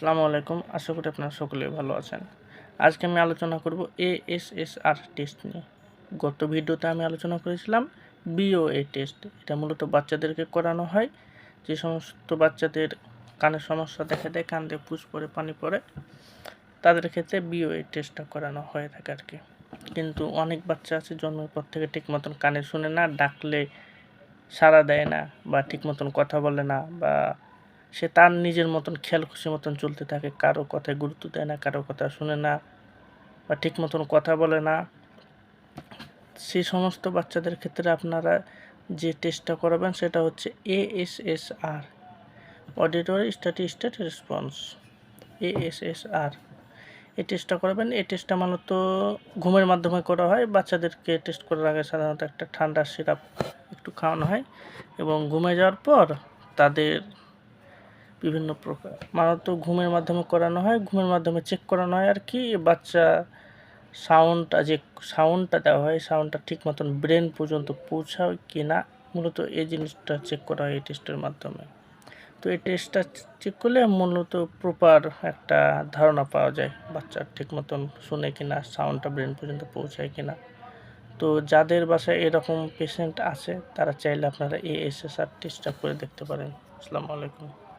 আসসালামু আলাইকুম। আশা করি আপনারা সকলে ভালো আছেন। আজকে আমি আলোচনা করব এএসএসআর টেস্ট নিয়ে। গত ভিডিওতে আমি আলোচনা করেছিলাম বিওএ টেস্ট এটা মূলত বাচ্চাদেরকে করানো হয়। যে সমস্ত বাচ্চাদের কানের সমস্যা দেখা দেয় কান দিয়ে পুষ পড়ে পানি পড়ে তাদের ক্ষেত্রে বিওএ টেস্টটা করানো হয়ে থাকে আর কি কিন্তু অনেক বাচ্চা আছে, জন্মের পর থেকে ঠিক মতন কানে শুনে না, ডাকলে সাড়া দেয় না বা ঠিক মতন কথা বলে না বা সে তার নিজের মতন খেয়াল খুশি মতন চলতে থাকে, কারও কথায় গুরুত্ব দেয় না, কারও কথা শুনে না বা ঠিক মতন কথা বলে না। সেই সমস্ত বাচ্চাদের ক্ষেত্রে আপনারা যে টেস্টটা করাবেন সেটা হচ্ছে ASSR auditory study state response ASSR এই টেস্টটা করাবেন, এই টেস্টটা মূলত ঘুমের মাধ্যমে করা হয়, বাচ্চাদেরকে টেস্ট করার আগে সাধারণত একটা ঠান্ডা সিরাপ একটু খাওয়ানো হয় এবং ঘুমে যাওয়ার পর তাদের বিভিন্ন প্রকার। মূলত ঘুমের মাধ্যমে করানো হয়, ঘুমের মাধ্যমে চেক করানো হয় আর কি। বাচ্চা সাউন্ডটা যে সাউন্ডটা দেওয়া হয় সাউন্ডটা ঠিক মতন ব্রেন পর্যন্ত পৌঁছায় কি না মূলত এই জিনিসটা চেক করা হয় এই টেস্টের মাধ্যমে। তো এই টেস্টটা চেক করলে মূলত প্রপার একটা ধারণা পাওয়া যায় বাচ্চার ঠিক মতন শুনে কিনা সাউন্ডটা ব্রেন পর্যন্ত পৌঁছায় কিনা। তো যাদের বাসায় এরকম পেশেন্ট আছে, তারা চাইলে আপনারা এই এসএসআর টেস্টটা করে দেখতে পারেন। আসসালামু আলাইকুম।